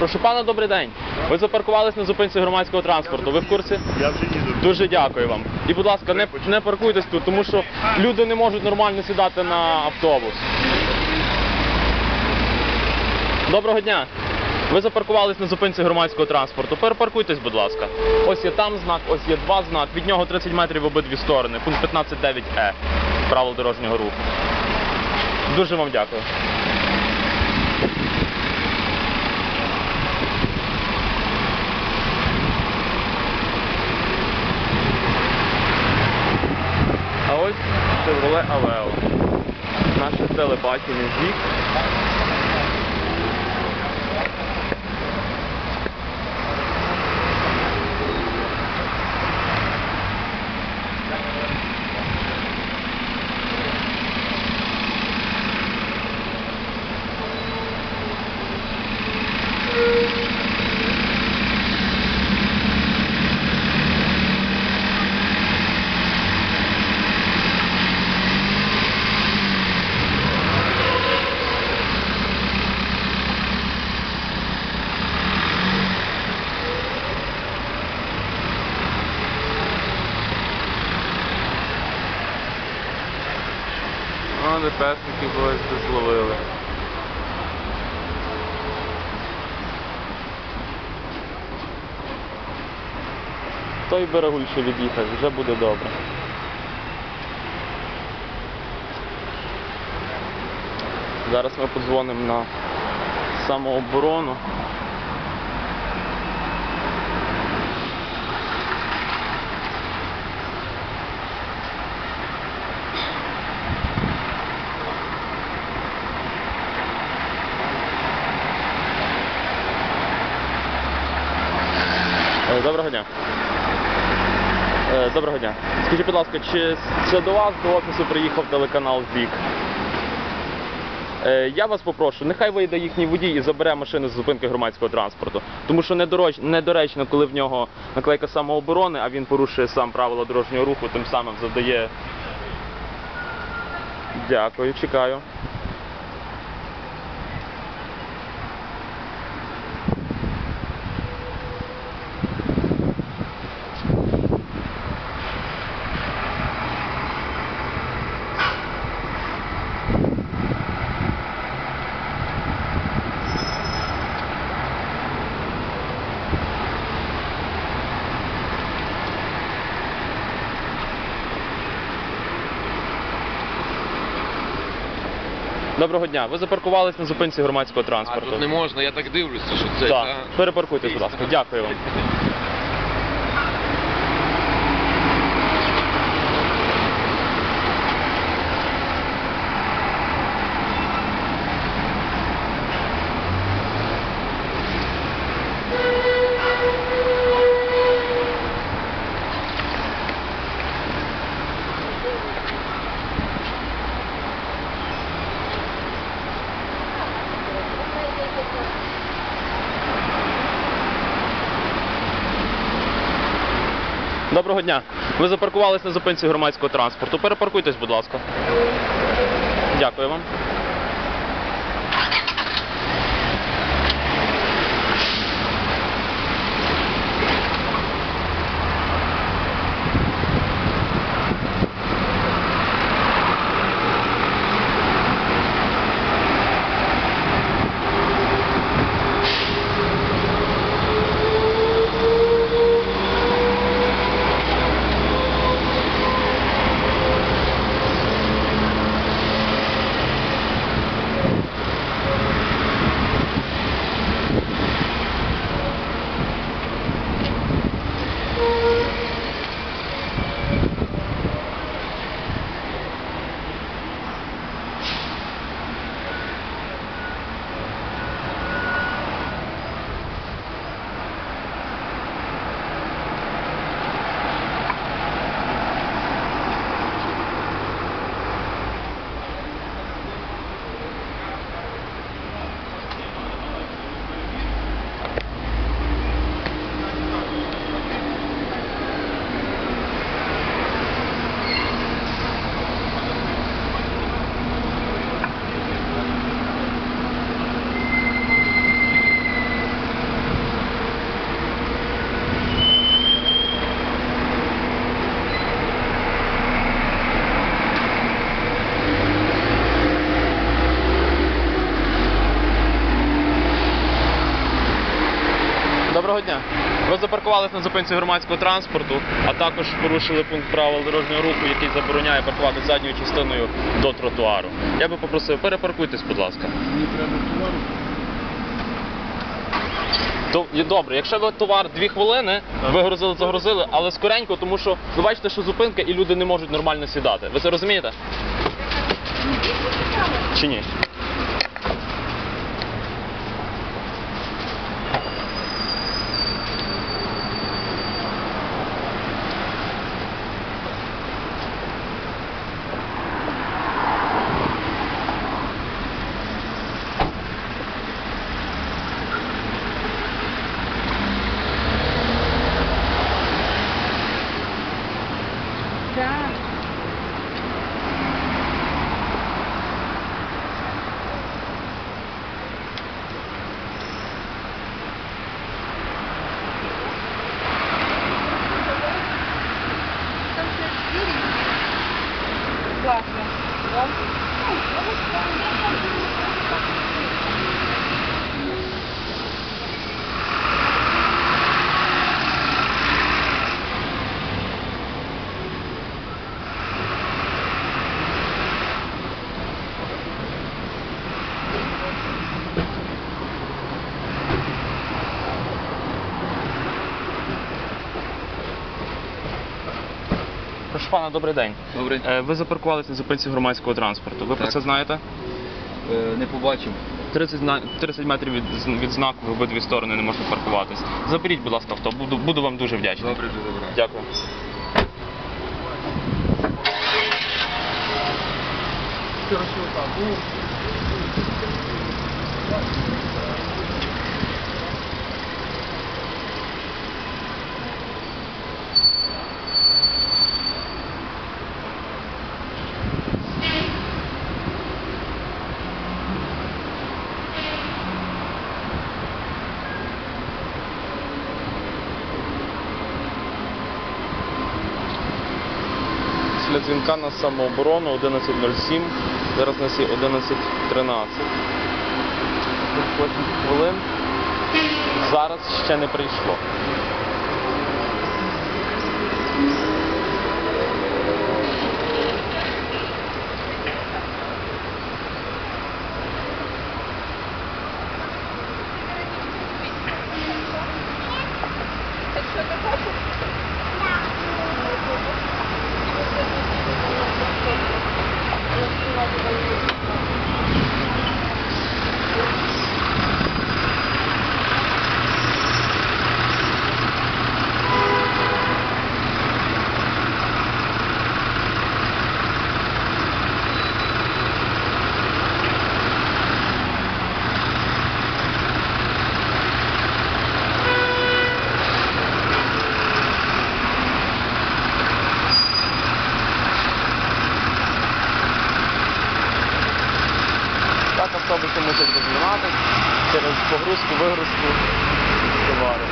Прошу пана, добрий день. Ви запаркувались на зупинці громадського транспорту. Ви в курсі? Я вже їду. Дуже дякую вам. І, будь ласка, не, не паркуйтесь тут, тому що люди не можуть нормально сідати на автобус. Доброго дня. Ви запаркувались на зупинці громадського транспорту. Перепаркуйтесь, будь ласка. Ось є там знак, ось є два знак. Від нього 30 метрів в обидві сторони. Пункт 15.9е. Правил дорожнього руху. Дуже вам дякую. А ось Chevrolet Aveo. Наше телебачення ЗІК. Небесники когось зловили. Той берегуль ще від'їхав, вже буде добре. Зараз ми подзвонимо на самооборону. Доброго дня. Е, Доброго дня. Скажіть, будь ласка, чи це до вас до офісу приїхав телеканал ЗІК? Е, Я вас попрошу, нехай вийде їхній водій і забере машину з зупинки громадського транспорту. Тому що недоречно, коли в нього наклейка самооборони, а він порушує сам правила дорожнього руху, тим самим завдає. Дякую, чекаю. Доброго дня. Ви запаркувались на зупинці громадського А транспорту. тут не можна, я так дивлюся, що це. Так, та- перепаркуйтесь, будь ласка. Дякую вам. Доброго дня. Ви запаркувались на зупинці громадського транспорту. Перепаркуйтесь, будь ласка. Дякую вам. Запаркувалися на зупинці громадського транспорту, а також порушили пункт правил дорожнього руху, який забороняє паркувати задньою частиною до тротуару. Я би попросив, перепаркуйтесь, будь ласка. Мені треба товару. То є добре, якщо ви товар дві хвилини, вигрузили, загрузили, але скоренько, тому що ви бачите, що зупинка і люди не можуть нормально сідати. Ви це розумієте? Чи ні? Пана, добрий день. Добре. Е, Ви запаркувалися на зупинці громадського транспорту. Ви про Так. це знаєте? Е, Не побачив. 30, зна- 30 метрів від, з- від знаку в обидві сторони не можна паркуватись. Заберіть, будь ласка, авто. Буду, буду вам дуже вдячний. Добре, вже забрав. Дякую. Дзвінка на самооборону 11.07, зараз на сі є 11.13. 8 хвилин. Зараз ще не прийшло. Так автобуси мусять розминатись через погрузку, вигрузку товару.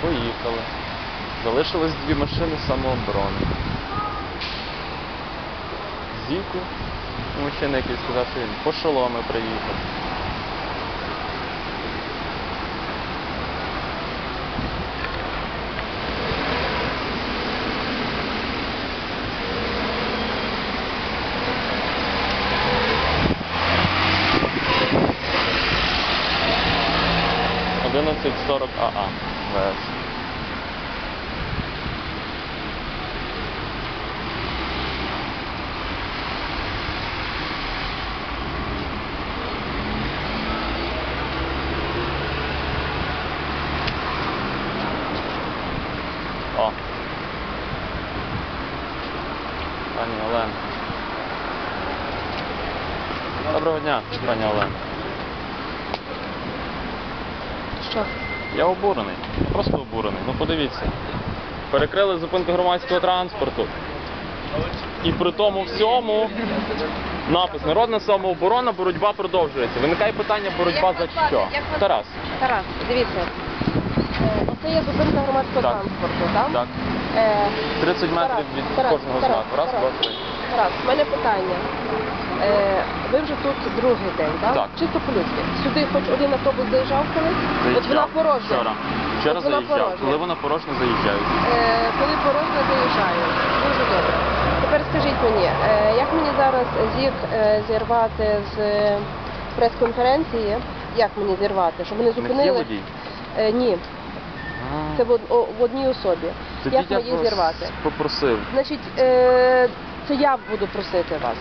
Поїхали. Залишились дві машини самооборони. Зіку. Ну, мужчина, який сказав, що він по шоломи приїхав. Одинадцять сорок АА. ВС. О. Пані Олена. Доброго дня, пані Олена. Що? Я обурений. Просто обурений. Ну подивіться. Перекрили зупинку громадського транспорту. І при тому всьому напис Народна самооборона, боротьба продовжується. Виникає питання боротьба за що? Тарас. Тарас, дивіться. Е, Оце є зупинка громадського Так. транспорту, так? Так. Е, 30 метрів від Тарас, кожного Тарас, знаку. Раз, Тарас. два, три. Тарас, в мене питання. Е, ви вже тут другий день, так? Так. Чисто по-людськи. Сюди хоч один автобус заїжджав колись? От вона Заїжджав порожня. Вчора. Вчора От вона заїжджав. порожня. Коли вона порожня, заїжджають. Е, коли порожня заїжджаю. Дуже добре. Тепер скажіть мені, е, як мені зараз зір е, зірвати з е, прес-конференції? Як мені зірвати? Щоб вони них є зупинили? водій? Е, ні, А, це в, од- о- в одній особі. Тоді як я мені зірвати? попросив. Значить, е, це я буду просити вас.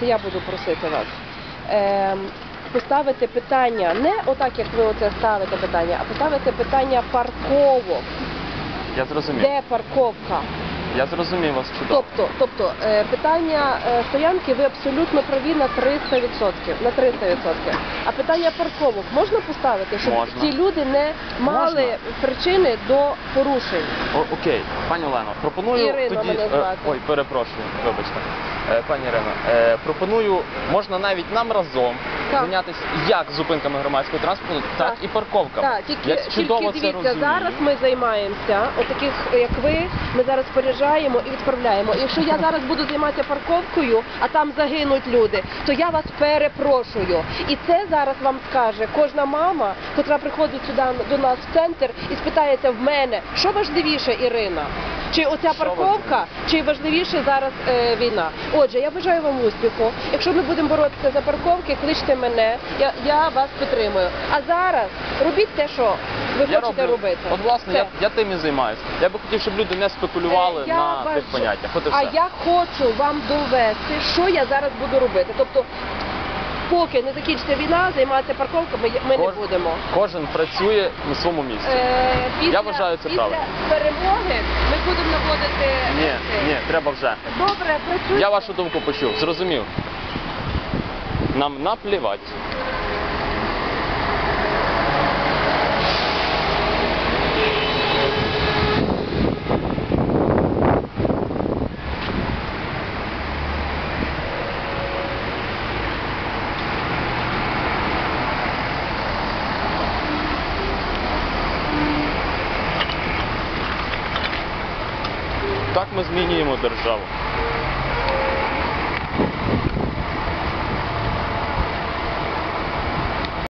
Це я буду просити вас. Е, поставити питання не отак, як ви оце ставите питання, а поставити питання парковок. Я зрозумів. Де парковка? Я зрозумів вас чудово. Тобто, тобто е, питання е, стоянки ви абсолютно праві на 300%, на 300%. А питання парковок можна поставити, щоб Можна. ці люди не мали Можна. причини до порушень? О, окей, пані Олено, пропоную Ірина тоді. мене е, звати. ой, перепрошую, вибачте. Е, пані Ірино, е, пропоную, можна навіть нам разом. Зайнятися як зупинками громадського транспорту, так, Так. і парковками. Так, тільки, Я чудово це дивіться, розумію. зараз ми займаємося, отаких як ви, ми зараз поряджаємо і відправляємо. І якщо я зараз буду займатися парковкою, а там загинуть люди, то я вас перепрошую. І це зараз вам скаже кожна мама, котра приходить сюди до нас в центр і спитається в мене, що важливіше, Ірина? Чи оця парковка, чи важливіше зараз е, війна? Отже, я бажаю вам успіху. Якщо ми будемо боротися за парковки, кличте мене, я, я вас підтримую. А зараз робіть те, що ви я хочете роблю, робити. От власне, Все. я, я тим і займаюся. Я би хотів, щоб люди не спекулювали Е, я на бажаю- тих поняттях. От і а все. я хочу вам довести, що я зараз буду робити. Тобто, поки не закінчиться війна, займатися парковками ми не будемо. Кожен працює на своєму місці. Е, Я вважаю це після правильно. перемоги ми будемо наводити. Ні, ні, треба вже. Добре, працюйте. Я вашу думку почув, зрозумів. Нам наплівать. Так ми змінюємо державу.